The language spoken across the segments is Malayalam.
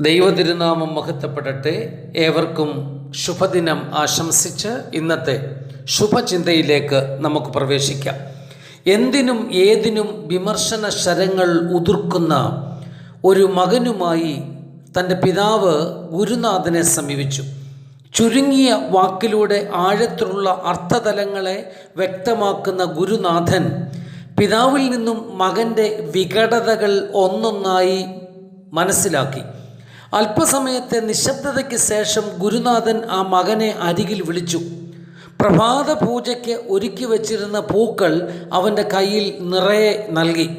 ദൈവതിരുനാമം മഹത്വപ്പെടട്ടെ. ഏവർക്കും ശുഭദിനം ആശംസിച്ച് ഇന്നത്തെ ശുഭചിന്തയിലേക്ക് നമുക്ക് പ്രവേശിക്കാം. എന്തിനും ഏതിനും വിമർശന ശരങ്ങൾ ഉതിർക്കുന്ന ഒരു മകനുമായി തന്റെ പിതാവ് ഗുരുനാഥനെ സമീപിച്ചു. ചുരുങ്ങിയ വാക്കിലൂടെ ആഴത്തിലുള്ള അർത്ഥതലങ്ങളെ വ്യക്തമാക്കുന്ന ഗുരുനാഥൻ പിതാവിൽ നിന്നും മകന്റെ വികടതകൾ ഒന്നൊന്നായി മനസ്സിലാക്കി. അല്പസമയത്തെ നിശബ്ദതയ്ക്ക് ശേഷം ഗുരുനാഥൻ ആ മകനെ അരികിൽ വിളിച്ചു. പ്രഭാത പൂജയ്ക്ക് ഒരുക്കി വച്ചിരുന്ന പൂക്കൾ അവന്റെ കയ്യിൽ നിറയെ നൽകി.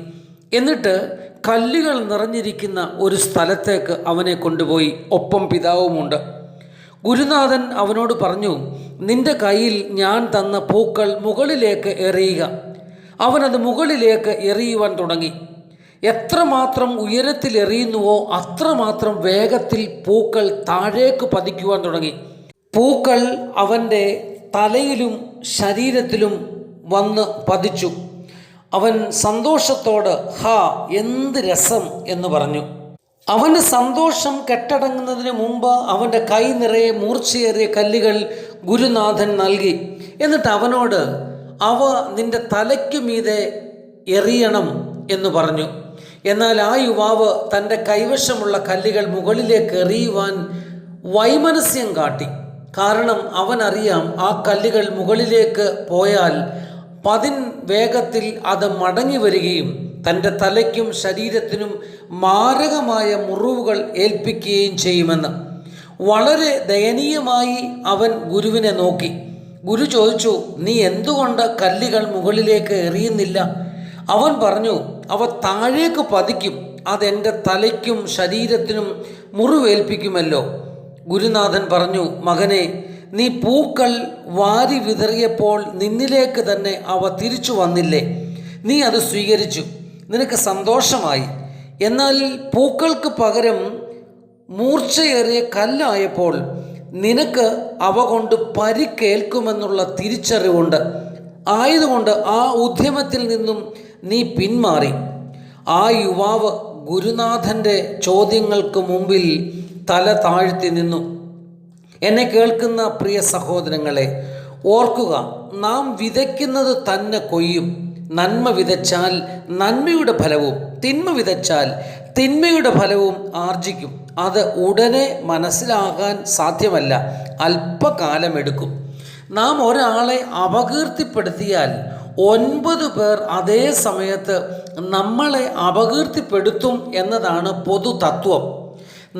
എന്നിട്ട് കല്ലുകൾ നിറഞ്ഞിരിക്കുന്ന ഒരു സ്ഥലത്തേക്ക് അവനെ കൊണ്ടുപോയി. ഒപ്പം പിതാവുമുണ്ട്. ഗുരുനാഥൻ അവനോട് പറഞ്ഞു നിന്റെ കയ്യിൽ ഞാൻ തന്ന പൂക്കൾ മുകളിലേക്ക് എറിയുക. അവനത് മുകളിലേക്ക് എറിയുവാൻ തുടങ്ങി. എത്രമാത്രം ഉയരത്തിലെറിയുന്നുവോ അത്രമാത്രം വേഗത്തിൽ പൂക്കൾ താഴേക്ക് പതിക്കുവാൻ തുടങ്ങി. പൂക്കൾ അവന്റെ തലയിലും ശരീരത്തിലും വന്ന് പതിച്ചു. അവൻ സന്തോഷത്തോട് ഹാ എന്ത് രസം എന്ന് പറഞ്ഞു. അവന്റെ സന്തോഷം കെട്ടടങ്ങുന്നതിന് മുമ്പ് അവന്റെ കൈ നിറയെ മൂർച്ചയേറിയ കല്ലുകൾ ഗുരുനാഥൻ നൽകി. എന്നിട്ട് അവനോട് അവ നിന്റെ തലയ്ക്കു മീതെ എറിയണം എന്ന് പറഞ്ഞു. എന്നാൽ ആ യുവാവ് തന്റെ കൈവശമുള്ള കല്ലുകൾ മുകളിലേക്ക് എറിയുവാൻ വൈമനസ്യം കാട്ടി. കാരണം അവൻ അറിയാം ആ കല്ലുകൾ മുകളിലേക്ക് പോയാൽ പതിൻ വേഗത്തിൽ അത് മടങ്ങി വരികയും തന്റെ തലയ്ക്കും ശരീരത്തിനും മാരകമായ മുറിവുകൾ ഏൽപ്പിക്കുകയും ചെയ്യുമെന്ന്. വളരെ ദയനീയമായി അവൻ ഗുരുവിനെ നോക്കി. ഗുരു ചോദിച്ചു നീ എന്തുകൊണ്ട് കല്ലുകൾ മുകളിലേക്ക് എറിയുന്നില്ല? അവൻ പറഞ്ഞു അവ താഴേക്ക് പതിക്കും അതെന്റെ തലയ്ക്കും ശരീരത്തിനും മുറിവേൽപ്പിക്കുമല്ലോ. ഗുരുനാഥൻ പറഞ്ഞു മകനെ നീ പൂക്കൾ വാരി വിതറിയപ്പോൾ നിന്നിലേക്ക് തന്നെ അവ തിരിച്ചു വന്നില്ലേ? നീ അത് സ്വീകരിച്ചു നിനക്ക് സന്തോഷമായി. എന്നാൽ പൂക്കൾക്ക് പകരം മൂർച്ചയേറിയ കല്ലായപ്പോൾ നിനക്ക് അവ കൊണ്ട് പരിക്കേൽക്കുമെന്നുള്ള തിരിച്ചറിവുണ്ട്. ആയതുകൊണ്ട് ആ ഉദ്യമത്തിൽ നിന്നും നീ പിന്മാറി. ആ യുവാവ് ഗുരുനാഥന്റെ ചോദ്യങ്ങൾക്ക് മുമ്പിൽ തല താഴ്ത്തി നിന്നു. എന്നെ കേൾക്കുന്ന പ്രിയ സഹോദരങ്ങളെ ഓർക്കുക നാം വിതയ്ക്കുന്നത് തന്നെ കൊയ്യും. നന്മ വിതച്ചാൽ നന്മയുടെ ഫലവും തിന്മ വിതച്ചാൽ തിന്മയുടെ ഫലവും ആർജിക്കും. അത് ഉടനെ മനസ്സിലാകാൻ സാധ്യമല്ല അല്പകാലമെടുക്കും. നാം ഒരാളെ അപകീർത്തിപ്പെടുത്തിയാൽ ഒൻപത് പേർ അതേ സമയത്ത് നമ്മളെ അപകീർത്തിപ്പെടുത്തും എന്നതാണ് പൊതു തത്വം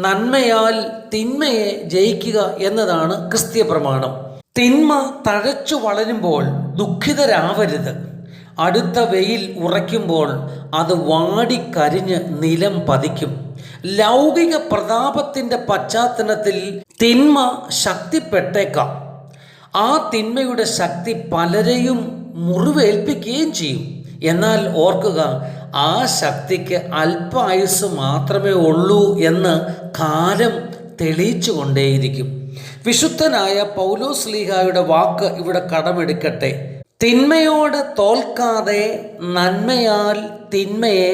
നന്മയാൽ തിന്മയെ ജയിക്കുക എന്നതാണ് ക്രിസ്തീയ പ്രമാണം. തിന്മ തഴച്ചു വളരുമ്പോൾ ദുഃഖിതരാവരുത്. അടുത്ത വെയിൽ ഉറയ്ക്കുമ്പോൾ അത് വാടിക്കരിഞ്ഞ് നിലം പതിക്കും. ലൗകിക പ്രതാപത്തിന്റെ പശ്ചാത്തലത്തിൽ തിന്മ ശക്തിപ്പെട്ടേക്കാം. ആ തിന്മയുടെ ശക്തി പലരെയും മുറിവേൽപ്പിക്കുകയും ചെയ്യും. എന്നാൽ ഓർക്കുക ആ ശക്തിക്ക് അല്പ ആയുസ് മാത്രമേ ഉള്ളൂ എന്ന് കാലം തെളിയിച്ചു കൊണ്ടേയിരിക്കും വിശുദ്ധനായ പൗലോസ് ലീഹായുടെ വാക്ക് ഇവിടെ കടമെടുക്കട്ടെ. തിന്മയോട് തോൽക്കാതെ നന്മയാൽ തിന്മയെ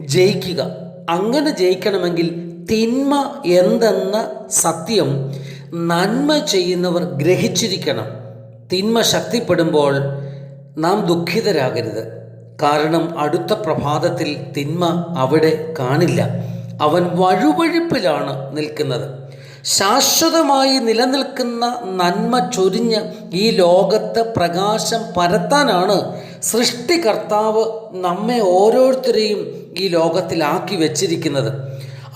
ജയിക്കുക. അങ്ങനെ ജയിക്കണമെങ്കിൽ തിന്മ എന്തെന്ന സത്യം നന്മ ചെയ്യുന്നവർ ഗ്രഹിച്ചിരിക്കണം. തിന്മ ശക്തിപ്പെടുമ്പോൾ നാം ദുഃഖിതരാകരുത്. കാരണം അടുത്ത പ്രഭാതത്തിൽ തിന്മ അവിടെ കാണില്ല. അവൻ വഴുവഴുപ്പിലാണ് നിൽക്കുന്നത്. ശാശ്വതമായി നിലനിൽക്കുന്ന നന്മ ചൊരിഞ്ഞ് ഈ ലോകത്ത് പ്രകാശം പരത്താനാണ് സൃഷ്ടികർത്താവ് നമ്മെ ഓരോരുത്തരെയും ഈ ലോകത്തിലാക്കി വച്ചിരിക്കുന്നത്.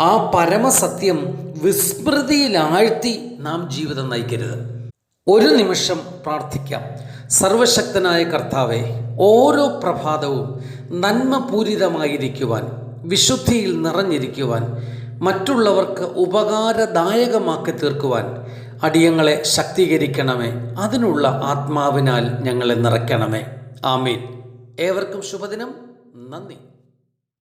ആ പരമസത്യം വിസ്മൃതിയിലാഴ്ത്തി നാം ജീവിതം നയിക്കരുത്. ഒരു നിമിഷം പ്രാർത്ഥിക്കാം. സർവശക്തനായ കർത്താവെ ഓരോ പ്രഭാതവും നന്മപൂരിതമായിരിക്കുവാൻ വിശുദ്ധിയിൽ നിറഞ്ഞിരിക്കുവാൻ മറ്റുള്ളവർക്ക് ഉപകാരദായകമാക്കി തീർക്കുവാൻ അടിയങ്ങളെ ശക്തീകരിക്കണമേ. അതിനുള്ള ആത്മാവിനാൽ ഞങ്ങളെ നിറയ്ക്കണമേ. ആമീൻ. ഏവർക്കും ശുഭദിനം. നന്ദി.